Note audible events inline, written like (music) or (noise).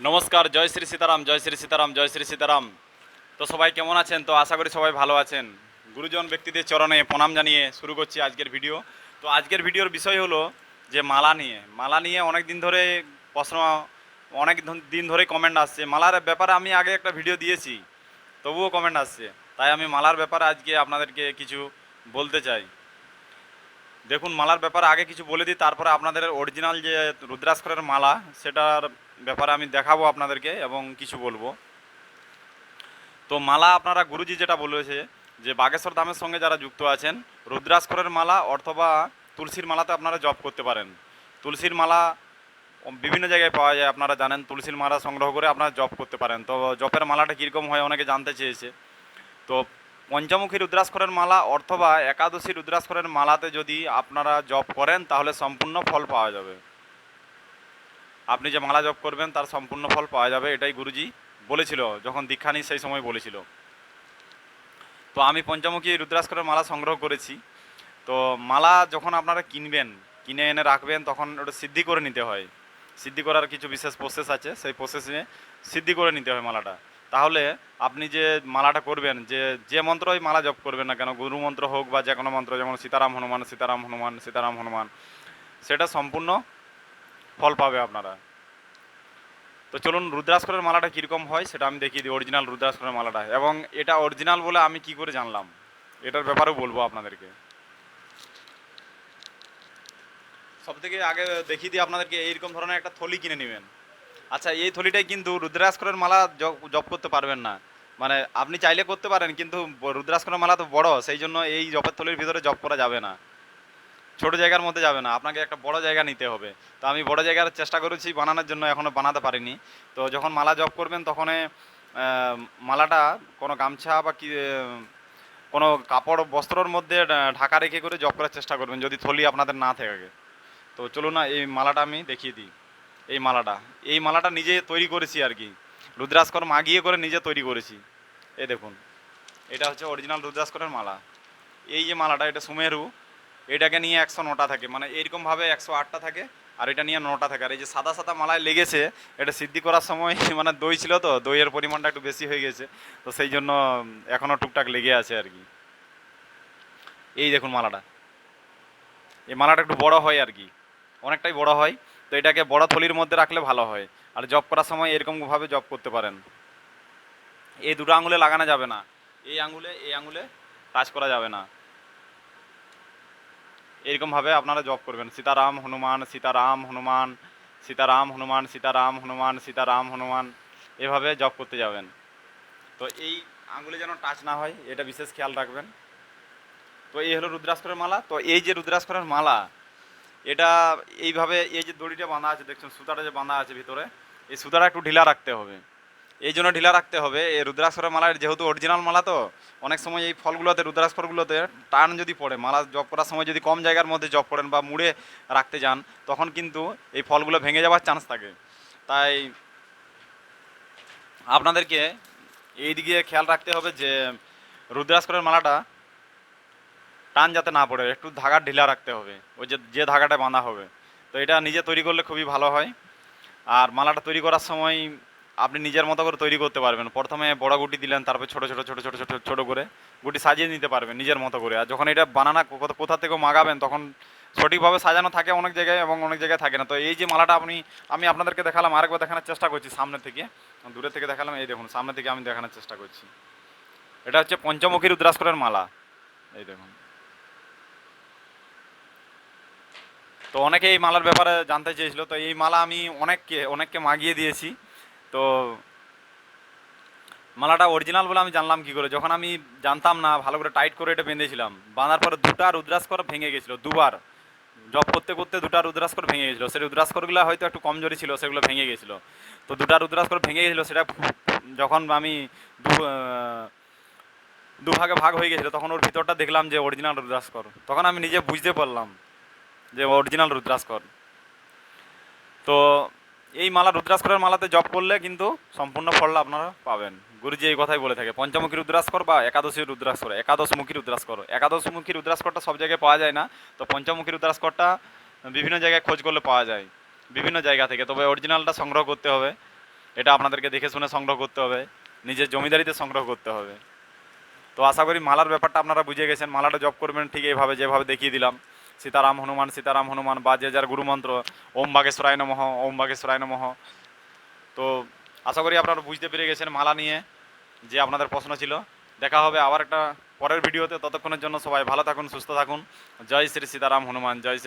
নমস্কার, জয় শ্রী সীতারাম, জয় শ্রী সীতারাম, জয় শ্রী সীতারাম। তো সবাই কেমন আছেন? তো আশা করি সবাই ভালো আছেন। গুরুজন ব্যক্তিদের চরণে প্রণাম জানিয়ে শুরু করছি আজকের ভিডিও। তো আজকের ভিডিওর বিষয় হলো যে মালা নিয়ে। মালা নিয়ে অনেক দিন ধরে প্রশ্ন অনেক দিন ধরে কমেন্ট আসছে। মালার ব্যাপারে আমি আগে একটা ভিডিও দিয়েছি, তবুও কমেন্ট আসছে। তাই আমি মালার ব্যাপারে আজকে আপনাদেরকে কিছু বলতে চাই। দেখুন, মালার ব্যাপারে আগে কিছু বলে দিই, তারপরে আপনাদের অরিজিনাল যে রুদ্রাক্ষরের মালা, সেটার ব্যাপারে আমি দেখাবো আপনাদেরকে এবং কিছু বলব। তো মালা আপনারা গুরুজি যেটা বলেছে যে, বাগেশ্বর ধামের সঙ্গে যারা যুক্ত আছেন, রুদ্রাক্ষরের মালা অথবা তুলসীর মালাতে আপনারা জপ করতে পারেন। তুলসীর মালা বিভিন্ন জায়গায় পাওয়া যায়, আপনারা জানেন, তুলসীর মালা সংগ্রহ করে আপনারা জপ করতে পারেন। তো জপের মালাটা কীরকম হয়, অনেকে জানতে চেয়েছে। তো পঞ্চমুখী রুদ্রাক্ষরের মালা অথবা একাদশী রুদ্রাক্ষরের মালাতে যদি আপনারা জপ করেন, তাহলে সম্পূর্ণ ফল পাওয়া যাবে। আপনি যে মালা জপ করবেন, তার সম্পূর্ণ ফল পাওয়া যাবে, এটাই গুরুজি বলেছিল, যখন দীক্ষা নিই সেই সময় বলেছিল। তো আমি পঞ্চমুখী রুদ্রাক্ষরের মালা সংগ্রহ করেছি। তো মালা যখন আপনারা কিনবেন, কিনে এনে রাখবেন, তখন ওটা সিদ্ধি করে নিতে হয়। সিদ্ধি করার কিছু বিশেষ প্রসেস আছে, সেই প্রসেসে সিদ্ধি করে নিতে হয় মালাটা। তাহলে আপনি যে মালাটা করবেন, যে যে মন্ত্রই মালা জপ করবেন না কেন, গুরু মন্ত্র হোক বা যে কোনো মন্ত্র, যেমন সীতারাম হনুমান সীতারাম হনুমান সীতারাম হনুমান, সেটা সম্পূর্ণ ফল পাবে আপনারা। তো চলুন রুদ্রাক্ষরের মালাটা কীরকম হয় সেটা আমি দেখিয়ে দিই অরিজিনাল রুদ্রাক্ষরের মালাটা। এবং এটা অরিজিনাল বলে আমি কি করে জানলাম? এটার ব্যাপারেও বলব আপনাদেরকে। সব থেকে আগে দেখিয়ে দিই আপনাদেরকে, এইরকম ধরনের একটা থলি কিনে নেবেন। আচ্ছা এই থলিটাই কিন্তু রুদ্রাক্ষরের মালা জপ করতে পারবেন না। মানে আপনি চাইলে করতে পারেন কিন্তু রুদ্রাক্ষরের মালা তো বড় সেই জন্য এই জপের থলির ভিতরে জপ করা যাবে না। ছোট জায়গার মধ্যে যাবে না আপনাকে একটা বড় জায়গা নিতে হবে। তো আমি বড় জায়গার চেষ্টা করেছি বানানোর জন্য এখনও বানাতে পারিনি। তো যখন মালা জপ করবেন তখন আহ, মালাটা কোনো গামছা বা কি কোনো কাপড় বস্ত্রর মধ্যে ঢাকা রেখে করে জপ করার চেষ্টা করবেন যদি থলি আপনাদের না থাকে। তো চলুন না এই মালাটা আমি দেখিয়ে দিই। এই মালাটা। এই মালাটা নিজে তৈরি করেছি আর কি। রুদ্রাস্কর মাগিয়ে করে নিজে তৈরি করেছি। এই দেখুন, এটা হচ্ছে অরিজিনাল রুদ্রাস্করের মালা। এই যে মালাটা, এটা সুমেরু। এটাকে নিয়ে একশো নটা থাকে। মানে এইরকমভাবে একশো আটটা থাকে আর এটা নিয়ে নটা থাকে। আর এই যে সাদা সাদা মালায় লেগেছে, এটা সিদ্ধি করার সময় (laughs) মানে দই ছিল তো, দইয়ের পরিমাণটা একটু বেশি হয়ে গেছে। তো সেই জন্য এখনও টুকটাক লেগে আছে আর কি। এই দেখুন মালাটা। এই মালাটা একটু বড় হয় আর কি। অনেকটাই বড় হয়। তো এটাকে বড় থলির মধ্যে রাখলে ভালো হয়। আর জব করার সময় এরকমভাবে জব করতে পারেন। এই দুটো আঙুলে লাগানো যাবে না। এই আঙুলে এই আঙুলে টাচ করা যাবে না। এরকমভাবে আপনারা জব করবেন। সীতারাম, হনুমান সীতারাম হনুমান সীতারাম হনুমান সীতারাম হনুমান সীতারাম, হনুমান, এভাবে জব করতে যাবেন। তো এই আঙুলে যেন টাচ না হয়, এটা বিশেষ খেয়াল রাখবেন। তো এই হলো রুদ্রাক্ষরের মালা। তো এই যে রুদ্রাক্ষরের মালা এটা এইভাবে এই যে দড়িটা বাঁধা আছে, দেখছেন, সুতাটা যে বাঁধা আছে ভিতরে, এই সুতাটা একটু ঢিলা রাখতে হবে। এই জন্য ঢিলা রাখতে হবে। এই রুদ্রাক্ষরের মালার যেহেতু অরিজিনাল মালা তো, অনেক সময় এই ফলগুলোতে, রুদ্রাক্ষরগুলোতে টান যদি পড়ে, মালা জপ করার সময় যদি কম জায়গার মধ্যে জপ করেন বা মুড়ে রাখতে যান, তখন কিন্তু এই ফলগুলো ভেঙে যাওয়ার চান্স থাকে। তাই আপনাদেরকে এই দিকে খেয়াল রাখতে হবে যে রুদ্রাক্ষরের মালাটা টান যাতে না পড়ে, একটু ধাগা ঢিলা রাখতে হবে, ওই যে যে ধাগাটা বাঁধা হবে। তো এটা নিজে তৈরি করলে খুবই ভালো হয়। আর মালাটা তৈরি করার সময় আপনি নিজের মতো করে তৈরি করতে পারবেন। প্রথমে বড় গুটি দিলেন, তারপর ছোট ছোট ছোট ছোট ছোট, ছোটো করে গুটি সাজিয়ে নিতে পারবেন নিজের মতো করে। আর যখন এটা বানানা কোথা থেকে মাগাবেন, তখন সঠিকভাবে সাজানো থাকে অনেক জায়গায় এবং অনেক জায়গায় থাকে না। তো এই যে মালাটা আপনি, আমি আপনাদেরকে দেখালাম, আরেকবার দেখানোর চেষ্টা করছি সামনে থেকে। দূরে থেকে দেখালাম, এই দেখুন, সামনে থেকে আমি দেখানোর চেষ্টা করছি। এটা হচ্ছে পঞ্চমুখী রুদ্রাক্ষরের মালা। এই দেখুন। তো অনেকে এই মালার ব্যাপারে জানতে চেয়েছিল। তো এই মালা আমি অনেককে অনেককে মাগিয়ে দিয়েছি। তো মালাটা অরিজিনাল বলে আমি জানলাম কি করে। যখন আমি জানতাম না, ভালো করে টাইট করে এটা বেঁধেছিলাম। বাঁধার পরে দুটা রুদ্রাস্কর ভেঙে গেছিল, দুবার। জব করতে করতে দুটা রুদ্রাস্কর ভেঙে গেছিল। সেই রুদ্রাস্করগুলো হয়তো একটু কমজোরি ছিল, সেগুলো ভেঙে গেছিল। তো দুটা রুদ্রাস্কর ভেঙে গেছিল, সেটা যখন আমি দু দুভাগে ভাগ হয়ে গেছিল, তখন ওর ভিতরটা দেখলাম যে অরিজিনাল রুদ্রাস্কর তখন আমি নিজে বুঝতে পারলাম। যে অরিজিনাল রুদ্রাস্কর তো এই মালা রুদ্রাস্করের মালাতে জপ করলে কিন্তু সম্পূর্ণ ফলটা আপনারা পাবেন। গুরুজি এই কথাই বলে থাকে, পঞ্চমুখী রুদ্রাস্কর বা একাদশী রুদ্রাস্কর একাদশমুখী রুদ্রাস্কর একাদশমুখী রুদ্রাস্করটা সব জায়গায় পাওয়া যায় না, তো পঞ্চমুখী রুদ্রাস্করটা বিভিন্ন জায়গায় খোঁজ করলে পাওয়া যায়, বিভিন্ন জায়গা থেকে। তবে অরিজিনালটা সংগ্রহ করতে হবে, এটা আপনাদেরকে দেখে শুনে সংগ্রহ করতে হবে, নিজের জমিদারিতে সংগ্রহ করতে হবে। তো আশা করি মালার ব্যাপারটা আপনারা বুঝে গেছেন, মালাটা জব করবেন ঠিক এইভাবে, যেভাবে দেখিয়ে দিলাম। সীতারাম হনুমান সীতারাম হনুমান, বা যে যার গুরুমন্ত্র, ওম বাগেশ্বরায় নমঃ, ওম বাগেশ্বরায় নমঃ। তো আশা করি আপনারা বুঝতে পেরে গেছেন মালা নিয়ে যে আপনাদের প্রশ্ন ছিল। দেখা হবে আবার একটা পরের ভিডিওতে। ততক্ষণের জন্য সবাই ভালো থাকুন, সুস্থ থাকুন। জয় শ্রী সীতারাম হনুমান, জয় শ্রী